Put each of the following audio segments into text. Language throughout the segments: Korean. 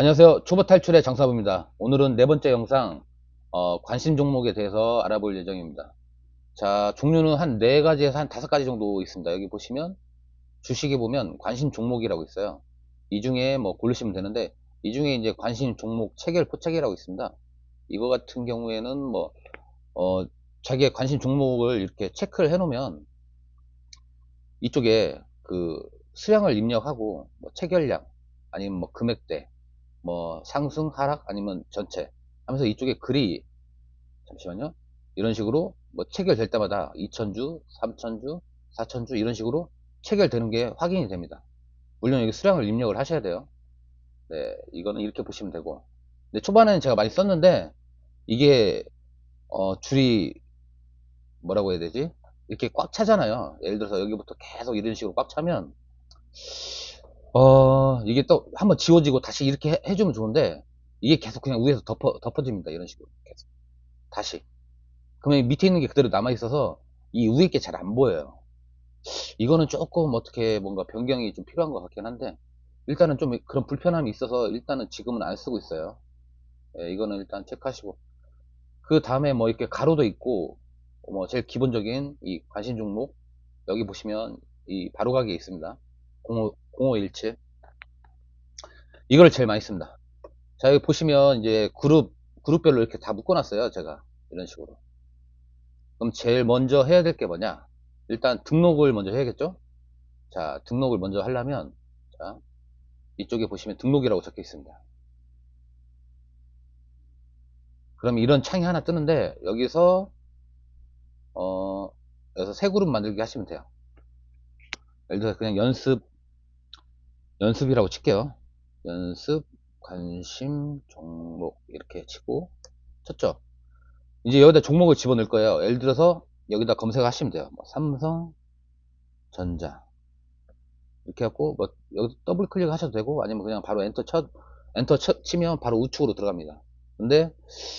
안녕하세요. 초보 탈출의 장사부입니다. 오늘은 네 번째 영상, 어, 관심 종목에 대해서 알아볼 예정입니다. 자, 종류는 한 네 가지에서 한 다섯 가지 정도 있습니다. 여기 보시면 주식에 보면 관심 종목이라고 있어요. 이 중에 뭐 고르시면 되는데, 이 중에 이제 관심 종목 체결 포착이라고 있습니다. 이거 같은 경우에는 뭐, 어, 자기의 관심 종목을 이렇게 체크를 해 놓으면 이쪽에 그 수량을 입력하고 뭐 체결량 아니면 뭐 금액대 뭐 상승 하락 아니면 전체 하면서 이쪽에 글이 잠시만요. 이런 식으로 뭐 체결될 때마다 2000주 3000주 4000주 이런 식으로 체결되는 게 확인이 됩니다. 물론 여기 수량을 입력을 하셔야 돼요. 네 이거는 이렇게 보시면 되고. 근데 초반에는 제가 많이 썼는데 이게 어 줄이 뭐라고 해야 되지? 이렇게 꽉 차잖아요. 예를 들어서 여기부터 계속 이런 식으로 꽉 차면 어, 이게 또 한번 지워지고 다시 이렇게 해, 해주면 좋은데, 이게 계속 그냥 위에서 덮어, 덮어집니다. 이런 식으로. 계속. 다시. 그러면 밑에 있는 게 그대로 남아있어서, 이 위에 게 잘 안 보여요. 이거는 조금 어떻게 뭔가 변경이 좀 필요한 것 같긴 한데, 일단은 좀 그런 불편함이 있어서, 일단은 지금은 안 쓰고 있어요. 예, 이거는 일단 체크하시고. 그 다음에 뭐 이렇게 가로도 있고, 뭐 제일 기본적인 이 관심 종목, 여기 보시면 이 바로가기에 있습니다. 05, 0517 이걸 제일 많이 씁니다. 자 여기 보시면 이제 그룹 그룹별로 이렇게 다 묶어놨어요 제가. 이런 식으로. 그럼 제일 먼저 해야 될 게 뭐냐? 일단 등록을 먼저 해야겠죠? 자 등록을 먼저 하려면 자 이쪽에 보시면 등록이라고 적혀 있습니다. 그럼 이런 창이 하나 뜨는데 여기서 어 여기서 새 그룹 만들기 하시면 돼요. 예를 들어서 그냥 연습 연습이라고 칠게요. 연습, 관심, 종목 이렇게 치고 쳤죠. 이제 여기다 종목을 집어넣을 거예요. 예를 들어서 여기다 검색하시면 돼요. 뭐 삼성, 전자 이렇게 해갖고 뭐 여기 더블 클릭 하셔도 되고 아니면 그냥 바로 엔터 쳐 엔터 쳐, 치면 바로 우측으로 들어갑니다. 근데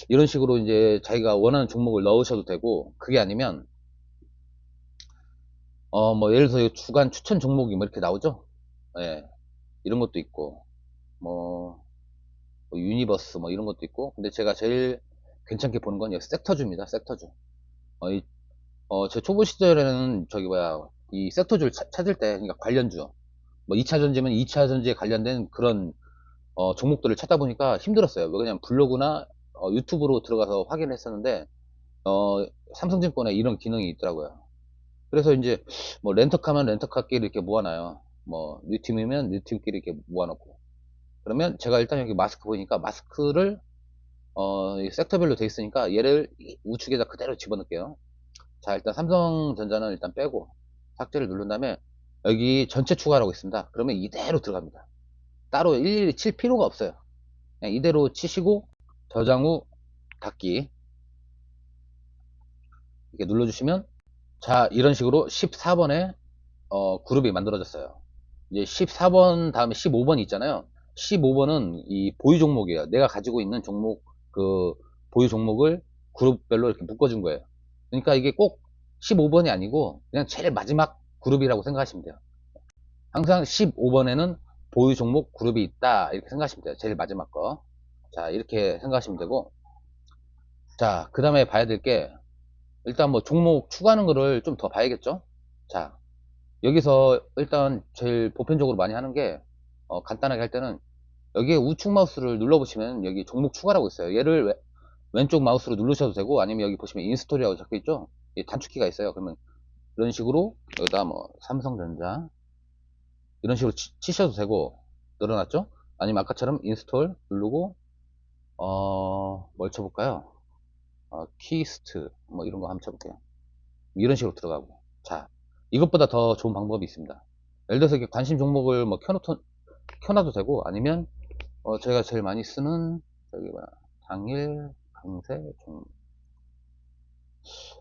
이런 식으로 이제 자기가 원하는 종목을 넣으셔도 되고 그게 아니면 어 뭐 예를 들어서 주간 추천 종목이 뭐 이렇게 나오죠. 예. 이런 것도 있고 뭐, 뭐 유니버스 뭐 이런 것도 있고. 근데 제가 제일 괜찮게 보는 건 여기 섹터주입니다 섹터주. 어, 이, 어, 제 초보 시절에는 저기 뭐야 이 섹터주를 차, 찾을 때 그러니까 관련주. 뭐 2차 전지면 2차 전지에 관련된 그런 어, 종목들을 찾다 보니까 힘들었어요. 왜냐면 블로그나 어, 유튜브로 들어가서 확인했었는데 어, 삼성증권에 이런 기능이 있더라고요. 그래서 이제 뭐 렌터카면 렌터카끼리 이렇게 모아놔요 뭐 뉴팀이면 뉴팀끼리 이렇게 모아놓고. 그러면 제가 일단 여기 마스크 보니까 마스크를 어, 섹터별로 돼 있으니까 얘를 우측에다 그대로 집어넣을게요. 자 일단 삼성전자는 일단 빼고 삭제를 누른 다음에 여기 전체 추가라고 있습니다. 그러면 이대로 들어갑니다. 따로 일일이 칠 필요가 없어요. 그냥 이대로 치시고 저장 후 닫기 이렇게 눌러주시면 자 이런 식으로 14번에 어, 그룹이 만들어졌어요 이제 14번 다음에 15번 있잖아요. 15번은 이 보유 종목이에요. 내가 가지고 있는 종목 그 보유 종목을 그룹별로 이렇게 묶어준 거예요. 그러니까 이게 꼭 15번이 아니고 그냥 제일 마지막 그룹이라고 생각하시면 돼요. 항상 15번에는 보유 종목 그룹이 있다 이렇게 생각하시면 돼요. 제일 마지막 거. 자 이렇게 생각하시면 되고 자 그 다음에 봐야 될 게 일단 뭐 종목 추가하는 거를 좀 더 봐야겠죠. 자 여기서 일단 제일 보편적으로 많이 하는 게 어, 간단하게 할 때는 여기에 우측 마우스를 눌러보시면 여기 종목 추가라고 있어요. 얘를 왼, 왼쪽 마우스로 누르셔도 되고 아니면 여기 보시면 인스톨이라고 적혀 있죠? 단축키가 있어요. 그러면 이런 식으로 여기다 뭐 삼성전자 이런 식으로 치, 셔도 되고 늘어났죠? 아니면 아까처럼 인스톨 누르고 어뭘 쳐볼까요? 어, 키스트 뭐 이런 거 한번 쳐볼게요. 이런 식으로 들어가고. 자 이것보다 더 좋은 방법이 있습니다. 예를 들어서 이렇게 관심 종목을 뭐 켜놓도, 켜놔도 되고 아니면 어 제가 제일 많이 쓰는 저기 뭐야 당일 강세 종목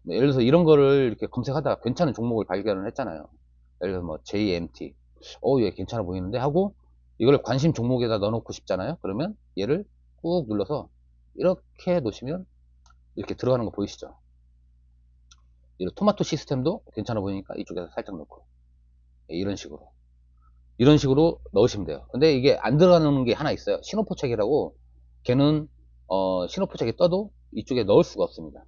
뭐 예를 들어서 이런 거를 이렇게 검색하다가 괜찮은 종목을 발견을 했잖아요. 예를 들어서 뭐 JMT 어얘 괜찮아 보이는데 하고 이걸 관심 종목에다 넣어놓고 싶잖아요. 그러면 얘를 꾹 눌러서 이렇게 놓으시면 이렇게 들어가는 거 보이시죠? 이런 토마토 시스템도 괜찮아 보이니까 이쪽에서 살짝 넣고 예, 이런 식으로 이런 식으로 넣으시면 돼요. 근데 이게 안 들어가는 게 하나 있어요. 신호포착이라고 걔는 어, 신호포착이 떠도 이쪽에 넣을 수가 없습니다.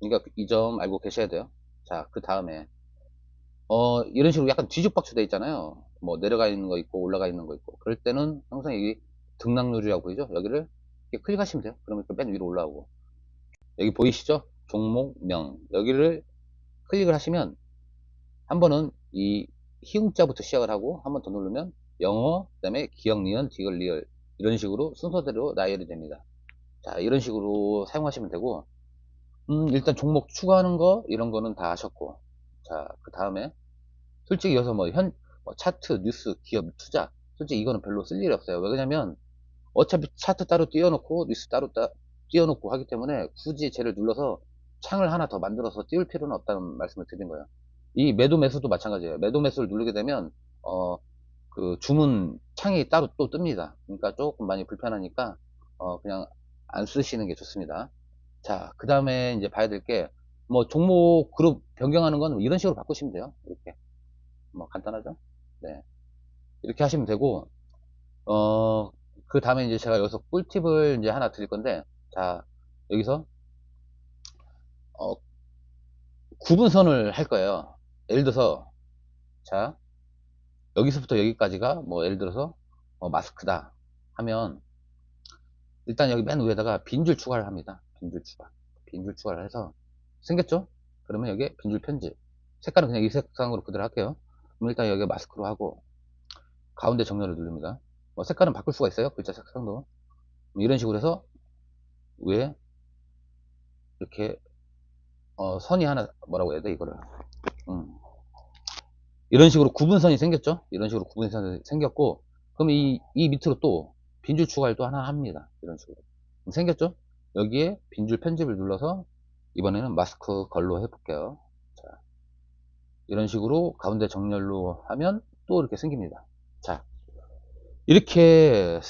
그러니까 이 점 알고 계셔야 돼요. 자, 그 다음에 어, 이런 식으로 약간 뒤죽박죽 돼 있잖아요. 뭐 내려가 있는 거 있고 올라가 있는 거 있고 그럴 때는 항상 여기 등락률이라고 보이죠? 여기를 클릭하시면 돼요. 그러면 이렇게 맨 위로 올라오고 여기 보이시죠? 종목명 여기를 클릭을 하시면 한 번은 이 희응자부터 시작을 하고 한 번 더 누르면 영어, 그 다음에 기억, 니은, 디귿, 리얼 이런 식으로 순서대로 나열이 됩니다. 자 이런 식으로 사용하시면 되고 음, 일단 종목 추가하는 거 이런 거는 다 하셨고 자그 다음에 솔직히 여기서 뭐 현 뭐 차트, 뉴스, 기업, 투자 솔직히 이거는 별로 쓸 일이 없어요. 왜냐면 어차피 차트 따로 띄워놓고 뉴스 따로 따, 띄워놓고 하기 때문에 굳이 쟤를 눌러서 창을 하나 더 만들어서 띄울 필요는 없다는 말씀을 드린 거예요. 이 매도 매수도 마찬가지예요. 매도 매수를 누르게 되면 어, 그 주문 창이 따로 또 뜹니다. 그러니까 조금 많이 불편하니까 어, 그냥 안 쓰시는 게 좋습니다. 자, 그 다음에 이제 봐야 될 게 뭐 종목 그룹 변경하는 건 이런 식으로 바꾸시면 돼요. 이렇게 뭐 간단하죠? 네, 이렇게 하시면 되고 어, 그 다음에 이제 제가 여기서 꿀팁을 이제 하나 드릴 건데, 자, 여기서, 어, 구분선을 할 거예요. 예를 들어서, 자, 여기서부터 여기까지가 뭐 예를 들어서, 어, 마스크다 하면, 일단 여기 맨 위에다가 빈줄 추가를 합니다. 빈줄 추가. 빈줄 추가를 해서, 생겼죠? 그러면 여기에 빈줄 편집. 색깔은 그냥 이 색상으로 그대로 할게요. 그럼 일단 여기 마스크로 하고, 가운데 정렬을 누릅니다. 뭐 색깔은 바꿀 수가 있어요. 글자 색상도. 뭐 이런 식으로 해서 위에 이렇게 어, 선이 하나 뭐라고 해야 돼 이거를 음. 이런 식으로 구분선이 생겼죠. 이런 식으로 구분선이 생겼고 그럼 이, 이 밑으로 또 빈줄 추가를 또 하나 합니다. 이런 식으로 생겼죠. 여기에 빈줄 편집을 눌러서 이번에는 마스크 걸로 해볼게요. 자, 이런 식으로 가운데 정렬로 하면 또 이렇게 생깁니다. 자, 이렇게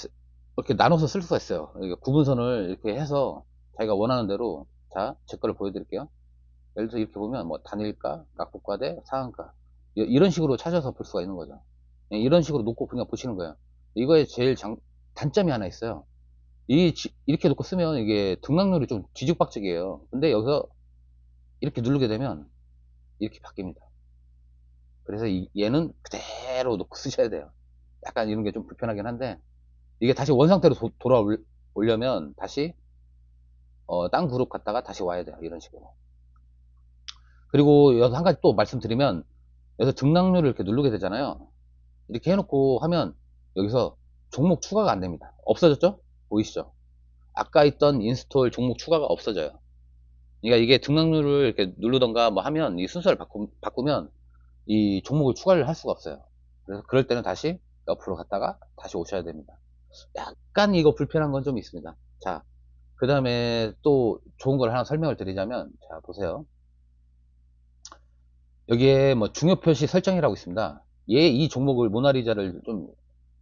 이렇게 나눠서 쓸 수가 있어요. 구분선을 이렇게 해서 자기가 원하는 대로 자, 제 거를 보여드릴게요. 예를 들어서 이렇게 보면 뭐 단일가, 낙폭과 대 상한가 이- 이런 식으로 찾아서 볼 수가 있는 거죠. 예, 이런 식으로 놓고 그냥 보시는 거예요. 이거에 제일 장, 단점이 하나 있어요. 이, 지- 이렇게 놓고 쓰면 이게 등락률이 좀 뒤죽박죽이에요. 근데 여기서 이렇게 누르게 되면 이렇게 바뀝니다. 그래서 이- 얘는 그대로 놓고 쓰셔야 돼요. 약간 이런 게 좀 불편하긴 한데 이게 다시 원상태로 도- 돌아오려면 다시 어, 딴 그룹 갔다가 다시 와야 돼요. 이런 식으로. 그리고 여기서 한 가지 또 말씀드리면 여기서 등락률을 이렇게 누르게 되잖아요. 이렇게 해놓고 하면 여기서 종목 추가가 안 됩니다. 없어졌죠? 보이시죠? 아까 있던 인스톨 종목 추가가 없어져요. 그러니까 이게 등락률을 이렇게 누르던가 뭐 하면 이 순서를 바꾸, 바꾸면 이 종목을 추가를 할 수가 없어요. 그래서 그럴 때는 다시 옆으로 갔다가 다시 오셔야 됩니다. 약간 이거 불편한 건 좀 있습니다. 자, 그 다음에 또 좋은 걸 하나 설명을 드리자면, 자, 보세요. 여기에 뭐 중요 표시 설정이라고 있습니다. 얘 이 종목을 모나리자를 좀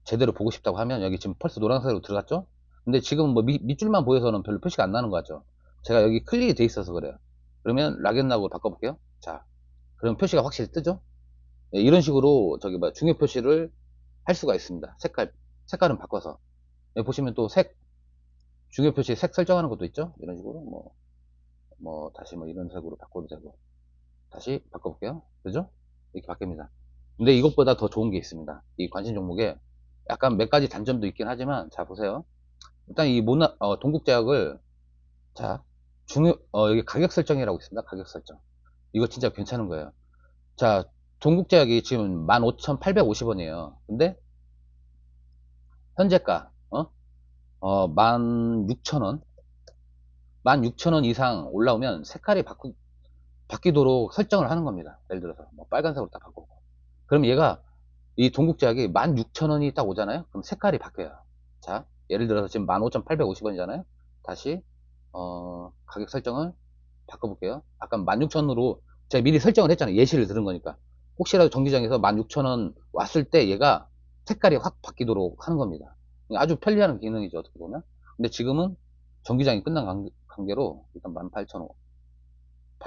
제대로 보고 싶다고 하면 여기 지금 펄스 노란색으로 들어갔죠? 근데 지금 뭐 밑, 밑줄만 보여서는 별로 표시가 안 나는 것 같죠? 제가 여기 클릭이 돼 있어서 그래요. 그러면 락앤락으로 바꿔볼게요. 자, 그럼 표시가 확실히 뜨죠? 예, 이런 식으로 저기 뭐 중요 표시를 할 수가 있습니다. 색깔, 색깔은 바꿔서. 여기 보시면 또 색, 중요 표시 색 설정하는 것도 있죠? 이런 식으로 뭐, 뭐 다시 뭐 이런 색으로 바꿔도 되고. 다시 바꿔볼게요. 그죠? 이렇게 바뀝니다. 근데 이것보다 더 좋은 게 있습니다. 이 관심 종목에 약간 몇 가지 단점도 있긴 하지만, 자, 보세요. 일단 이 모나, 어, 동국제약을, 자, 중요, 어, 여기 가격 설정이라고 있습니다. 가격 설정. 이거 진짜 괜찮은 거예요. 자, 동국제약이 지금 15,850원이에요. 근데, 현재가, 어? 어, 16,000원. 16,000원 이상 올라오면 색깔이 바꾸, 바뀌도록 설정을 하는 겁니다. 예를 들어서, 뭐 빨간색으로 딱 바꾸고. 그럼 얘가, 이 동국제약이 16,000원이 딱 오잖아요? 그럼 색깔이 바뀌어요. 자, 예를 들어서 지금 15,850원이잖아요? 다시, 어, 가격 설정을 바꿔볼게요. 아까 16,000원으로 제가 미리 설정을 했잖아요. 예시를 들은 거니까. 혹시라도 정기장에서 16,000원 왔을 때 얘가 색깔이 확 바뀌도록 하는 겁니다. 아주 편리한 기능이죠. 어떻게 보면. 근데 지금은 정기장이 끝난 관계- 관계로 일단 18,850원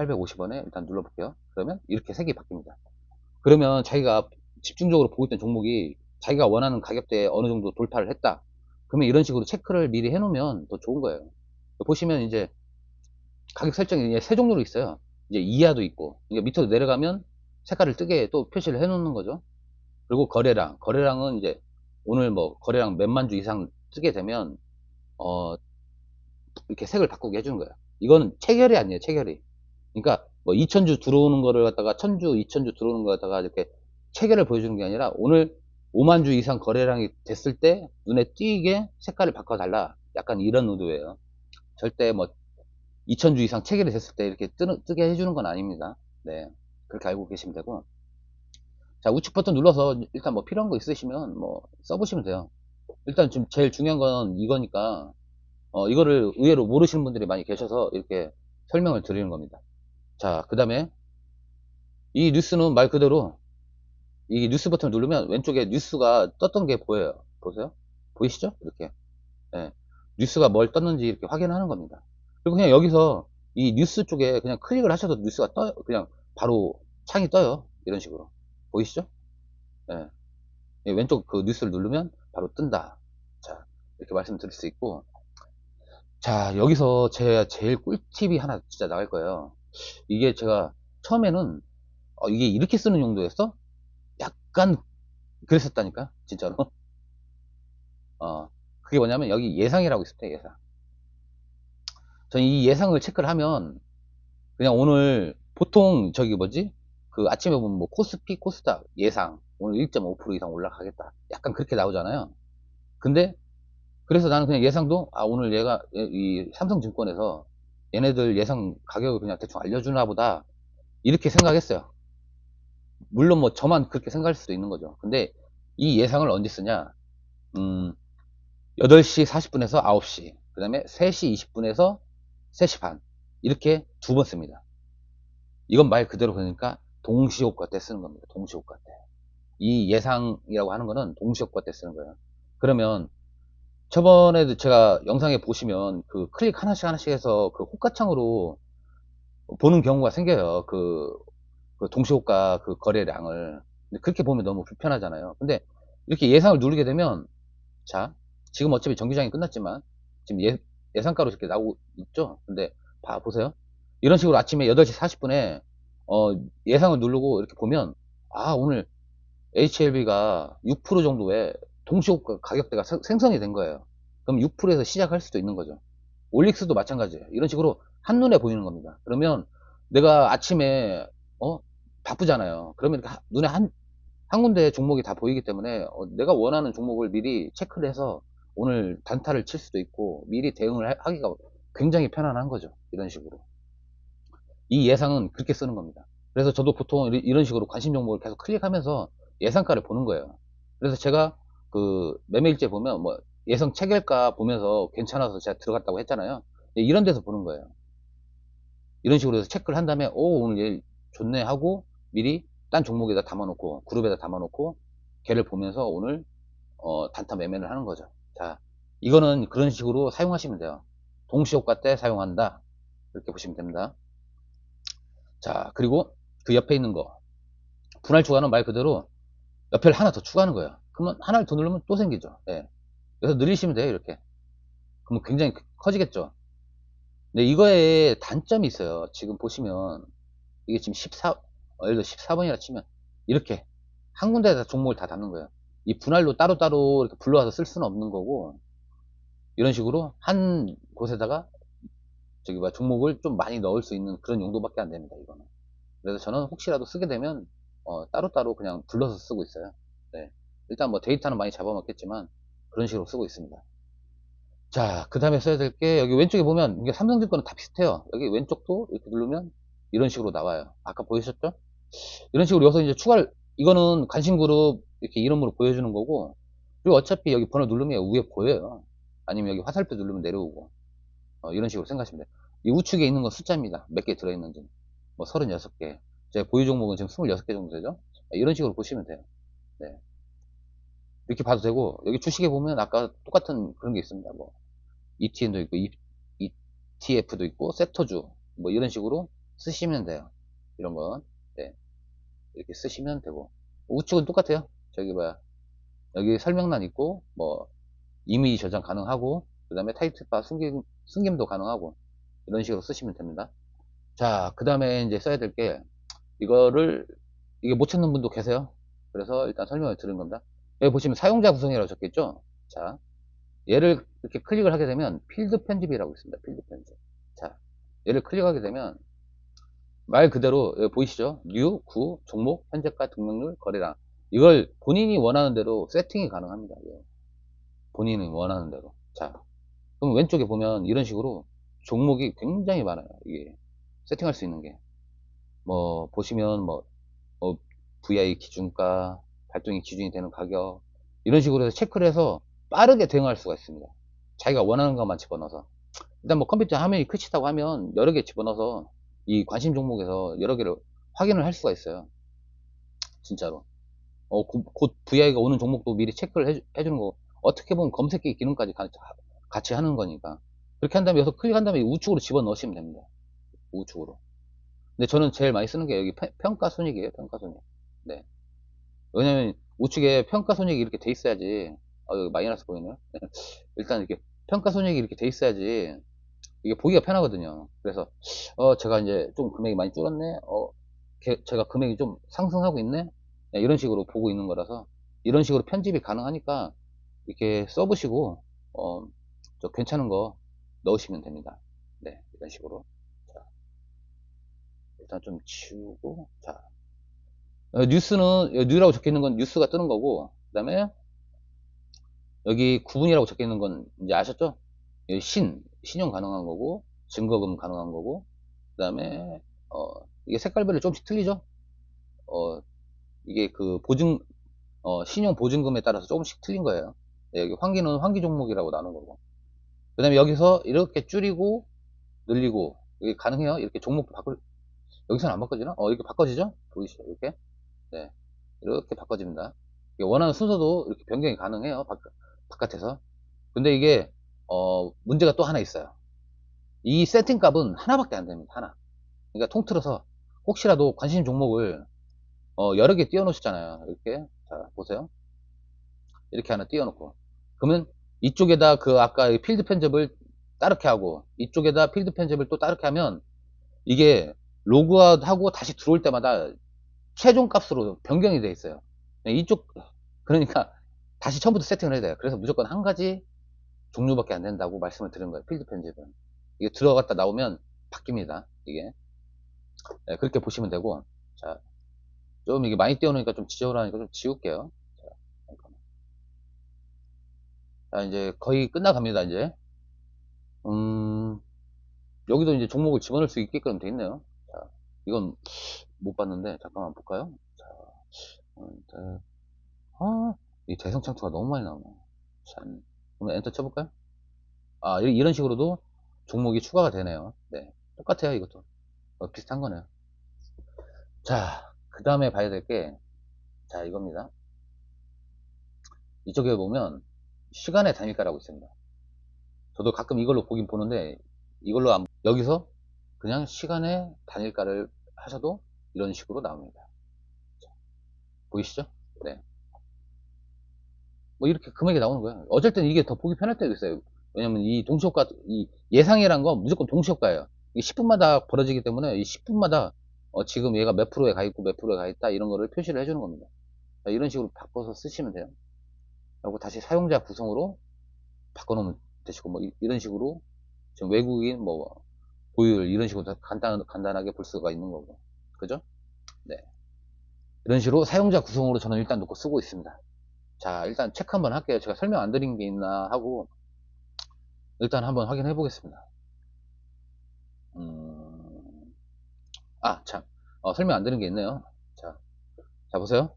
에 일단 눌러볼게요. 그러면 이렇게 색이 바뀝니다. 그러면 자기가 집중적으로 보고 있던 종목이 자기가 원하는 가격대에 어느 정도 돌파를 했다. 그러면 이런 식으로 체크를 미리 해놓으면 더 좋은 거예요. 보시면 이제 가격 설정이 이제 세 종류로 있어요. 이제 이하도 있고, 이게 밑으로 내려가면 색깔을 뜨게 또 표시를 해놓는 거죠. 그리고 거래량, 거래량은 이제 오늘 뭐 거래량 몇만 주 이상 뜨게 되면 어 이렇게 색을 바꾸게 해주는 거예요. 이거는 체결이 아니에요, 체결이. 그러니까 뭐 2000주 들어오는 거를 갖다가 1000주, 2000주 들어오는 거 갖다가 이렇게 체결을 보여주는 게 아니라 오늘 5만 주 이상 거래량이 됐을 때 눈에 띄게 색깔을 바꿔달라. 약간 이런 의도예요. 절대 뭐 2000주 이상 체결이 됐을 때 이렇게 뜨, 뜨게 해주는 건 아닙니다. 네. 그렇게 알고 계시면 되고. 자, 우측 버튼 눌러서 일단 뭐 필요한 거 있으시면 뭐 써보시면 돼요. 일단 지금 제일 중요한 건 이거니까, 어, 이거를 의외로 모르시는 분들이 많이 계셔서 이렇게 설명을 드리는 겁니다. 자, 그 다음에 이 뉴스는 말 그대로 이 뉴스 버튼을 누르면 왼쪽에 뉴스가 떴던 게 보여요. 보세요? 보이시죠? 이렇게. 예. 뉴스가 뭘 떴는지 이렇게 확인하는 겁니다. 그리고 그냥 여기서 이 뉴스 쪽에 그냥 클릭을 하셔도 뉴스가 떠요. 그냥 바로 창이 떠요. 이런 식으로. 보이시죠? 예. 예, 왼쪽 그 뉴스를 누르면 바로 뜬다. 자, 이렇게 말씀드릴 수 있고. 자, 여기서 제 제일 꿀팁이 하나 진짜 나갈 거예요. 이게 제가 처음에는 어, 이게 이렇게 쓰는 용도였어? 약간 그랬었다니까 진짜로. 어 그게 뭐냐면 여기 예상이라고 있을 때 예상. 전이 예상을 체크를 하면 그냥 오늘 보통 저기 뭐지? 그 아침에 보면 뭐 코스피 코스닥 예상 오늘 1.5% 이상 올라가겠다. 약간 그렇게 나오잖아요. 근데 그래서 나는 그냥 예상도 아 오늘 얘가 이 삼성증권에서 얘네들 예상 가격을 그냥 대충 알려주나 보다 이렇게 생각했어요 물론 뭐 저만 그렇게 생각할 수도 있는 거죠. 근데 이 예상을 언제 쓰냐? 음, 8시 40분에서 9시, 그 다음에 3시 20분에서 3시 반. 이렇게 두 번 씁니다. 이건 말 그대로 그러니까 동시효과 때 쓰는 겁니다. 동시효과 때. 이 예상이라고 하는 거는 동시효과 때 쓰는 거예요. 그러면 저번에도 제가 영상에 보시면 그 클릭 하나씩 하나씩 해서 그 호가창으로 보는 경우가 생겨요. 그, 그 동시호가 그 거래량을. 근데 그렇게 보면 너무 불편하잖아요. 근데 이렇게 예상을 누르게 되면, 자, 지금 어차피 정기장이 끝났지만, 지금 예, 예상가로 이렇게 나오고 있죠? 근데, 봐, 보세요. 이런 식으로 아침에 8시 40분에, 어, 예상을 누르고 이렇게 보면, 아, 오늘 HLB가 6% 정도의 동시호가 가격대가 생- 생성이 된 거예요. 그럼 6%에서 시작할 수도 있는 거죠. 올릭스도 마찬가지예요. 이런 식으로 한눈에 보이는 겁니다. 그러면 내가 아침에 어 바쁘잖아요. 그러면 눈에 한, 한 군데 종목이 다 보이기 때문에 어, 내가 원하는 종목을 미리 체크를 해서 오늘 단타를 칠 수도 있고 미리 대응을 하- 하기가 굉장히 편안한 거죠. 이런 식으로. 이 예상은 그렇게 쓰는 겁니다. 그래서 저도 보통 이- 이런 식으로 관심 종목을 계속 클릭하면서 예상가를 보는 거예요. 그래서 제가 그 매매일지 보면 뭐 예상 체결가 보면서 괜찮아서 제가 들어갔다고 했잖아요. 예, 이런 데서 보는 거예요. 이런 식으로 해서 체크를 한 다음에 오 오늘 얘 좋네 하고 미리 딴 종목에다 담아놓고 그룹에다 담아놓고 걔를 보면서 오늘 어, 단타 매매를 하는 거죠. 자 이거는 그런 식으로 사용하시면 돼요. 동시효과 때 사용한다. 이렇게 보시면 됩니다. 자 그리고 그 옆에 있는 거 분할 추가는 말 그대로 옆에를 하나 더 추가하는 거예요. 그러면 하나를 더 누르면 또 생기죠. 예. 그래서 늘리시면 돼요. 이렇게. 그러면 굉장히 커지겠죠. 근데 이거에 단점이 있어요. 지금 보시면 이게 지금 14, 어, 예를 들어 14번이라 치면 이렇게 한 군데에다 종목을 다 담는 거예요. 이 분할로 따로따로 이렇게 불러와서 쓸 수는 없는 거고 이런 식으로 한 곳에다가 저기 뭐 종목을 좀 많이 넣을 수 있는 그런 용도밖에 안 됩니다. 이거는. 그래서 저는 혹시라도 쓰게 되면 어, 따로따로 그냥 불러서 쓰고 있어요. 네. 일단 뭐 데이터는 많이 잡아먹겠지만 그런 식으로 쓰고 있습니다. 자, 그 다음에 써야 될 게 여기 왼쪽에 보면 이게 삼성증권은 다 비슷해요. 여기 왼쪽도 이렇게 누르면 이런 식으로 나와요. 아까 보이셨죠? 이런 식으로 여기서 이제 추가를 이거는 관심그룹 이렇게 이름으로 보여주는 거고 그리고 어차피 여기 번호 누르면 위에 보여요. 아니면 여기 화살표 누르면 내려오고 어, 이런 식으로 생각하시면 돼요. 이 우측에 있는 건 숫자입니다. 몇 개 들어있는지 뭐 36개 제 보유 종목은 지금 26개 정도 되죠? 이런 식으로 보시면 돼요. 네. 이렇게 봐도 되고 여기 주식에 보면 아까 똑같은 그런 게 있습니다. 뭐 ETN도 있고 ETF도 있고 섹터주 뭐 이런 식으로 쓰시면 돼요. 이런 건 네. 이렇게 쓰시면 되고 우측은 똑같아요. 저기 뭐야 여기 설명란 있고, 뭐, 이미 저장 가능하고, 그 다음에 타이틀바 숨김, 숨김도 가능하고, 이런 식으로 쓰시면 됩니다. 자, 그 다음에 이제 써야 될 게, 이거를, 이게 못 찾는 분도 계세요. 그래서 일단 설명을 드린 겁니다. 여기 보시면 사용자 구성이라고 적혀있죠? 자, 얘를 이렇게 클릭을 하게 되면 필드 편집이라고 있습니다. 필드 편집. 자, 얘를 클릭하게 되면 말 그대로 여기 보이시죠? 뉴, 구, 종목, 현재가, 등록률, 거래량. 이걸 본인이 원하는 대로 세팅이 가능합니다. 예. 본인이 원하는 대로. 자, 그럼 왼쪽에 보면 이런 식으로 종목이 굉장히 많아요. 이게 세팅할 수 있는 게. 뭐 보시면 뭐, 뭐 VI 기준가, 발동이 기준이 되는 가격 이런 식으로 해서 체크를 해서 빠르게 대응할 수가 있습니다. 자기가 원하는 것만 집어넣어서. 일단 뭐 컴퓨터 화면이 크시다고 하면 여러 개 집어넣어서 이 관심 종목에서 여러 개를 확인을 할 수가 있어요. 진짜로. 어, 고- 곧 VI가 오는 종목도 미리 체크를 해주, 해주는 거. 어떻게 보면 검색기 기능까지 가- 같이 하는 거니까. 그렇게 한 다음에 여기서 클릭한 다음에 우측으로 집어 넣으시면 됩니다. 우측으로. 근데 저는 제일 많이 쓰는 게 여기 평- 평가 손익이에요. 평가 손익. 네. 왜냐면 우측에 평가 손익이 이렇게 돼 있어야지. 아, 여기 마이너스 보이네요. 일단 이렇게 평가 손익이 이렇게 돼 있어야지 이게 보기가 편하거든요. 그래서 어 제가 이제 좀 금액이 많이 줄었네. 어 게- 제가 금액이 좀 상승하고 있네. 네, 이런 식으로 보고 있는 거라서 이런 식으로 편집이 가능하니까 이렇게 써보시고 어, 저 괜찮은 거 넣으시면 됩니다. 네, 이런 식으로. 자, 일단 좀 치우고 자 어, 뉴스는 여기 뉴라고 적혀 있는 건 뉴스가 뜨는 거고 그다음에 여기 구분이라고 적혀 있는 건 이제 아셨죠? 여기 신 신용 가능한 거고 증거금 가능한 거고 그다음에 어 이게 색깔별로 조금씩 틀리죠? 어 이게 그 보증 어 신용 보증금에 따라서 조금씩 틀린 거예요. 네, 여기 환기는 환기 종목이라고 나눈 거고 그 다음에 여기서 이렇게 줄이고 늘리고 이게 가능해요. 이렇게 종목 바꿀 여기서는 안 바꿔지나? 어 이렇게 바꿔지죠? 보이시죠? 이렇게 네 이렇게 바꿔집니다. 원하는 순서도 이렇게 변경이 가능해요. 바, 바깥에서 근데 이게 어 문제가 또 하나 있어요. 이 세팅 값은 하나밖에 안 됩니다. 하나. 그러니까 통틀어서 혹시라도 관심 종목을 어, 여러 개 띄워 놓으셨잖아요. 이렇게 자 보세요. 이렇게 하나 띄워 놓고 그러면 이쪽에다 그 아까 이 필드 편집을 따르게 하고 이쪽에다 필드 편집을 또 따르게 하면 이게 로그아웃 하고 다시 들어올 때마다 최종 값으로 변경이 돼 있어요. 이쪽 그러니까 다시 처음부터 세팅을 해야 돼요. 그래서 무조건 한 가지 종류밖에 안 된다고 말씀을 드린 거예요. 필드 편집은. 이게 들어갔다 나오면 바뀝니다. 이게. 네, 그렇게 보시면 되고. 자, 좀 이게 많이 띄워놓으니까 좀 지저분하니까 좀 지울게요. 자, 잠깐만. 자, 이제 거의 끝나갑니다, 이제. 음, 여기도 이제 종목을 집어넣을 수 있게끔 돼 있네요. 자, 이건 못 봤는데, 잠깐만 볼까요? 자, 음, 자, 아, 이 대성 창투가 너무 많이 나오네. 참. 그러면 엔터 쳐볼까요? 아, 이- 이런 식으로도 종목이 추가가 되네요. 네. 똑같아요, 이것도. 어, 비슷한 거네요. 자, 그 다음에 봐야 될 게, 자, 이겁니다. 이쪽에 보면, 시간의 단일가라고 있습니다. 저도 가끔 이걸로 보긴 보는데, 이걸로 안, 여기서 그냥 시간의 단일가를 하셔도 이런 식으로 나옵니다. 자, 보이시죠? 네. 뭐 이렇게 금액이 나오는. 어쩔 땐 이게 더 보기 편할 때도 있어요. 왜냐면 이 동시효과, 이 예상이란 건 무조건 동시효과예요. 이게 10분마다 벌어지기 때문에 이 10분마다 어, 지금 얘가 몇 프로에 가 있고 몇 프로에 가 있다 이런 거를 표시를 해주는 겁니다. 자, 이런 식으로 바꿔서 쓰시면 돼요. 그리고 다시 사용자 구성으로 바꿔놓으면 되시고 뭐 이, 런 식으로 지금 외국인 뭐 보유율 이런 식으로 다 간단, 간단하게 볼 수가 있는 거고 그죠? 네. 이런 식으로 사용자 구성으로 저는 일단 놓고 쓰고 있습니다. 자, 일단 체크 한번 할게요. 제가 설명 안 드린 게 있나 하고, 일단 한번 확인해 보겠습니다. 음, 아, 참. 어, 설명 안 드린 게 있네요. 자, 자, 보세요.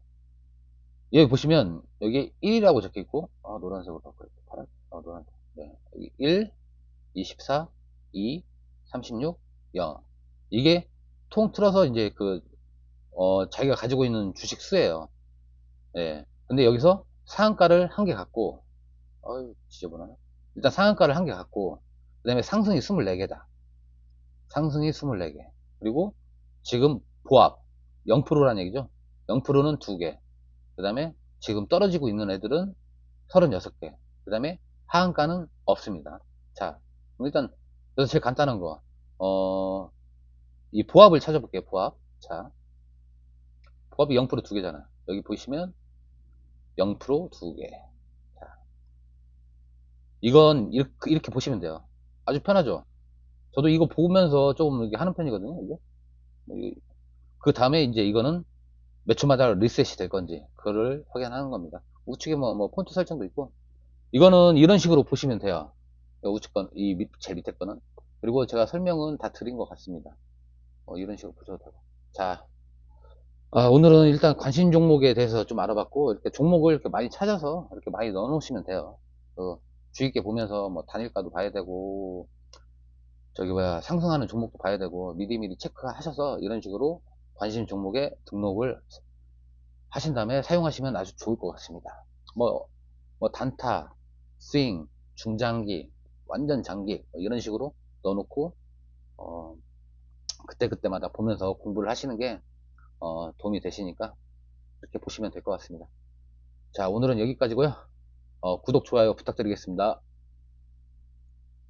여기 보시면, 여기 1이라고 적혀 있고, 아, 노란색으로 바꿔요. 파란, 아, 노란색. 네. 여기 1, 24, 2, 36, 0. 이게 통틀어서 이제 그, 어, 자기가 가지고 있는 주식 수예요. 예. 근데 여기서 상한가를 한 개 갖고, 어이, 지저분하네. 일단 상한가를 한 개 갖고, 그 다음에 상승이 24개다. 상승이 24개. 그리고 지금 보합, 0%란 얘기죠. 0%는 2개. 그 다음에 지금 떨어지고 있는 애들은 36개. 그 다음에 하한가는 없습니다. 자, 일단, 여기서 제일 간단한 거, 어, 이 보합을 찾아볼게요, 보합. 자, 보합이 0%두 개잖아. 여기 보시면 0%두 개. 자, 이건 이렇게, 이렇게 보시면 돼요. 아주 편하죠? 저도 이거 보면서 조금 이렇게 하는 편이거든요, 이게. 그 다음에 이제 이거는 몇 초마다 리셋이 될 건지, 그거를 확인하는 겁니다. 우측에 뭐, 뭐, 폰트 설정도 있고, 이거는 이런 식으로 보시면 돼요. 우측 건, 이 밑, 제일 밑에 거는. 그리고 제가 설명은 다 드린 것 같습니다. 어, 이런 식으로 보셔도 되고. 자, 아, 오늘은 일단 관심 종목에 대해서 좀 알아봤고, 이렇게 종목을 이렇게 많이 찾아서 이렇게 많이 넣어 놓으시면 돼요. 그 주의 깊게 보면서 뭐 단일가도 봐야 되고, 저기 뭐야, 상승하는 종목도 봐야 되고, 미리미리 체크하셔서 이런 식으로 관심 종목에 등록을 하신 다음에 사용하시면 아주 좋을 것 같습니다. 뭐, 뭐 단타, 스윙, 중장기, 완전 장기 뭐 이런 식으로 넣어놓고 어, 그때그때마다 보면서 공부를 하시는 게 어, 도움이 되시니까 이렇게 보시면 될 것 같습니다. 자 오늘은 여기까지고요. 어, 구독, 좋아요 부탁드리겠습니다.